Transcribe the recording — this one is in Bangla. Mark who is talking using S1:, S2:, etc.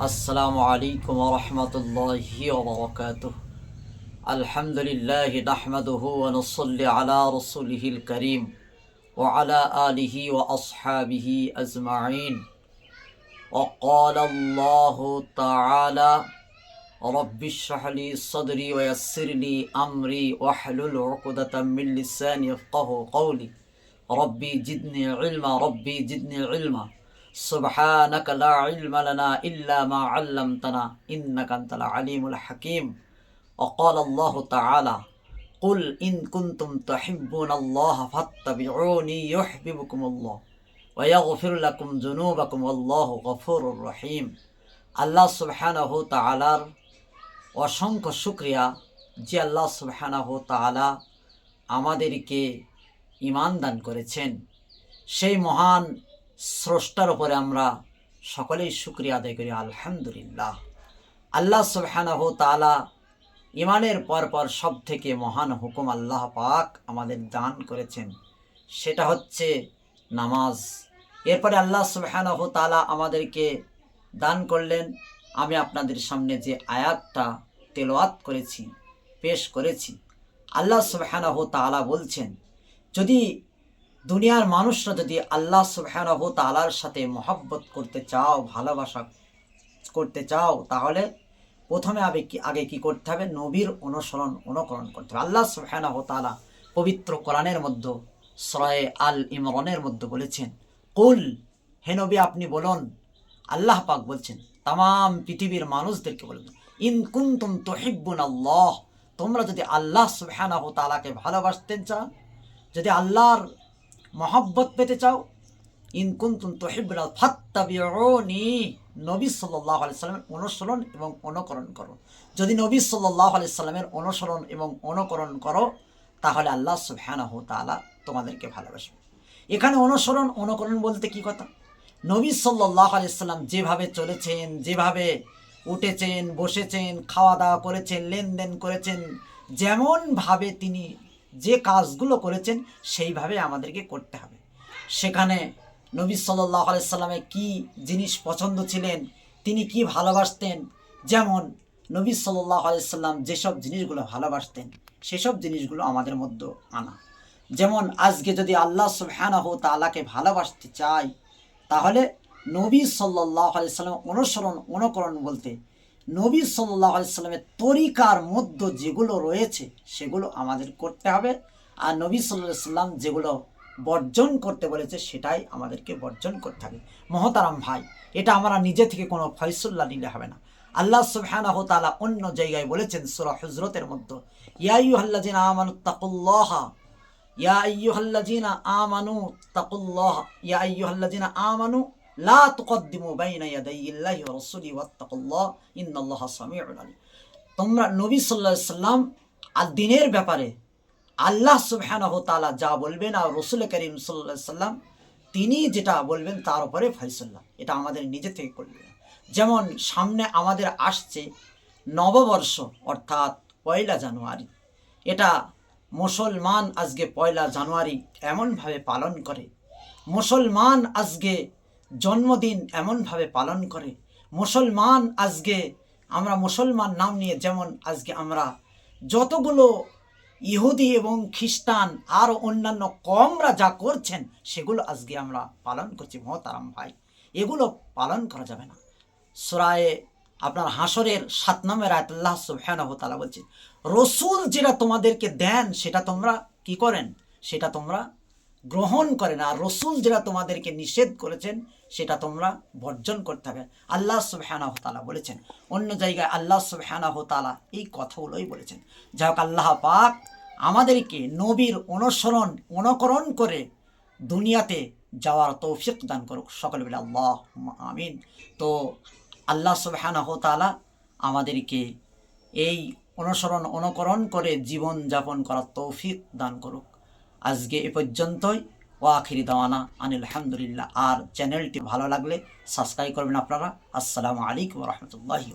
S1: السلام عليكم ورحمة الله وبركاته. الحمد لله نحمده ونصلي على رسوله الكريم وعلى آله وأصحابه أجمعين. وقال الله تعالى رب اشرح لي صدري ويسر لي أمري واحلل عقدة من لساني يفقه قولي. ربي زدني علما ربي زدني علما. سبحانك لا علم لنا إلا ما علمتنا إنك أنت العليم الحكيم وقال الله تعالى قل إن كنتم تحبون الله فاتبعوني يحببكم الله ويغفر لكم ذنوبكم والله غفور رحيم আল্লাহ সুবহানাহ তাআলার অসংখ্য শুক্রিয়া যে আল্লাহ সুবহানাহ তাআলা আমাদেরকে ইমান দান করেছেন সেই মহান স্রষ্টার উপরে আমরা সকলেই শুক্রিয়া আদায় করি, আলহামদুলিল্লাহ। আল্লাহ সুবহানাহ তাআলা ইমানের পর পর সব থেকে মহান হুকুম আল্লাহ পাক আমাদের দান করেছেন। সেটা হচ্ছে নামাজ। এরপরে আল্লাহ সুবহানাহ তাআলা আমাদেরকে দান করলেন। আমি আপনাদের সামনে যে আয়াতটা তেলাওয়াত করেছি, পেশ করেছি, আল্লাহ সুবহানাহু তাআলা বলছেন, যদি দুনিয়ার মানুষরা যদি আল্লাহ সুবহানাহু তালার সাথে মহব্বত করতে চাও, ভালোবাসা করতে চাও, তাহলে প্রথমে আগে কি আগে কি করতে হবে? নবীর অনুসরণ, অনুকরণ করতে হবে। আল্লাহ সুবহানাহু তাআলা পবিত্র কোরআনের মধ্যে সরায়ে আল ইমরনের মধ্যে বলেছেন, কুল, হে নবী, আপনি বলুন, আল্লাহ পাক বলছেন তাম পৃথিবীর মানুষদেরকে বলবেন ইন কুন্তুম তুহিব্বুন আল্লাহ, তোমরা যদি আল্লাহ সুবহানাহু তালাকে ভালোবাসতে চাও, যদি আল্লাহর মহব্বত পেতে চাও? ইন কুন্তুম তুহিব্বুন ফাত্তাবিউনি। নবী সাল্লাল্লাহু আলাইহি সাল্লামের অনুসরণ এবং অনুকরণ করো। যদি নবী সাল্লাল্লাহু আলাইহি সাল্লামের অনুসরণ এবং অনুকরণ করো, তাহলে আল্লাহ সুবহানাহু তাআলা তোমাদেরকে ভালোবাসবে। এখানে অনুসরণ, অনুকরণ বলতে কি কথা? নবী সাল্লাহ আলাইসাল্লাম যেভাবে চলেছেন, যেভাবে উঠেছেন, বসেছেন খাওয়া দাওয়া করেছেন, লেনদেন করেছেন, যেমনভাবে তিনি যে কাজগুলো করেছেন সেইভাবে আমাদেরকে করতে হবে। সেখানে নবী সাল্লাহ আলাইসাল্লামের কী জিনিস পছন্দ ছিলেন, তিনি কি ভালোবাসতেন? যেমন নবী সাল্লাহ আলাইসাল্লাম যেসব জিনিসগুলো ভালোবাসতেন, সেসব জিনিসগুলো আমাদের মধ্যে আনা। যেমন আজকে যদি আল্লাহ সুবহানাহু তাআলাকে ভালোবাসতে চাই তাহলে নবী সাল্লাহ আলাইসাল্লাম অনুসরণ, অনুকরণ বলতে নবী সাল্লাহ আলাইসাল্লামের তরিকার মধ্যে যেগুলো রয়েছে, সেগুলো আমাদের করতে হবে। আর নবী সাল্লাহ সাল্লাম যেগুলো বর্জন করতে বলেছে, সেটাই আমাদেরকে বর্জন করতে হবে। মহতারাম ভাই, এটা আমরা নিজে থেকে কোনো ফয়সুল্লাহ নিলে হবে না। আল্লাহ সুবহানাহু তাআলা অন্য জায়গায় বলেছেন সূরা হুজরাতের মধ্যে, ইয়া আইয়ুহাল্লাযিনা আমানুত্তাকুল্লাহা ইয়া আইয়ুহাল্লাযিনা আমানু তাকুল্লাহ, ইয়া আইয়ুহাল্লাযিনা আমানু লা তুকদ্দিমু বাইনা ইয়াদাইল্লাহি ওয়া রাসূলিহি ওয়াত্তাকুল্লাহ, ইন্নাল্লাহা সামিউন আলিম। তোমরা নবী সাল্লাল্লাহু আলাইহি সাল্লাম আর দিনের ব্যাপারে আল্লাহ সুবহানাহু তাআলা যা বলবেন আর রাসূল করিম সাল্লাল্লাহু সাল্লাম, তিনি যেটা বলবেন তার উপরে ফয়সালা। এটা আমাদের নিজে থেকে করবে যেমন সামনে আমাদের আসছে নববর্ষ, অর্থাৎ পয়লা জানুয়ারি। এটা মুসলমান আজকে পয়লা জানুয়ারি এমনভাবে পালন করে। মুসলমান আজকে জন্মদিন এমনভাবে পালন করে, মুসলমান আজকে আমরা মুসলমান নাম নিয়ে যেমন আজকে আমরা যতগুলো ইহুদি এবং খ্রিস্টান আর অন্যান্য কমরা যা করছেন, সেগুলো আজকে আমরা পালন করছি। মহতারাম ভাই, এগুলো পালন করা যাবে না। সরায়ে আপনার হাসরের সাত নম্বর আয়াত আল্লাহ সুবহানাহু তাআলা বলছেন, রসুল যেটা তোমাদেরকে দেন, সেটা তোমরা কি করেন? সেটা তোমরা গ্রহণ করেন আর রসুল যেটা তোমাদেরকে নিষেধ করেছেন, সেটা তোমরা বর্জন করতে হবে। আল্লাহ সুবহানাহু তাআলা বলেছেন, অন্য জায়গায় আল্লাহ সুবহানাহু তাআলা এই কথাগুলোই বলেছেন। যাই হোক, আল্লাহ পাক আমাদেরকে নবীর অনুসরণ, অনুকরণ করে দুনিয়াতে যাওয়ার তৌফিক দান করুক। সকলে বলে আল্লাহ আমিন। তো আল্লাহ সুবহানাহু তাআলা আমাদেরকে এই অনুসরণ, অনুকরণ করে জীবন যাপন করার তৌফিক দান করুক। আজকে এ পর্যন্তই। ও আখিরি দাওয়ানা আনিল আলহামদুলিল্লাহ আর চ্যানেলটি ভালো লাগলে সাবস্ক্রাইব করবেন আপনারা। আসসালামু আলাইকুম রহমতুল্লাহি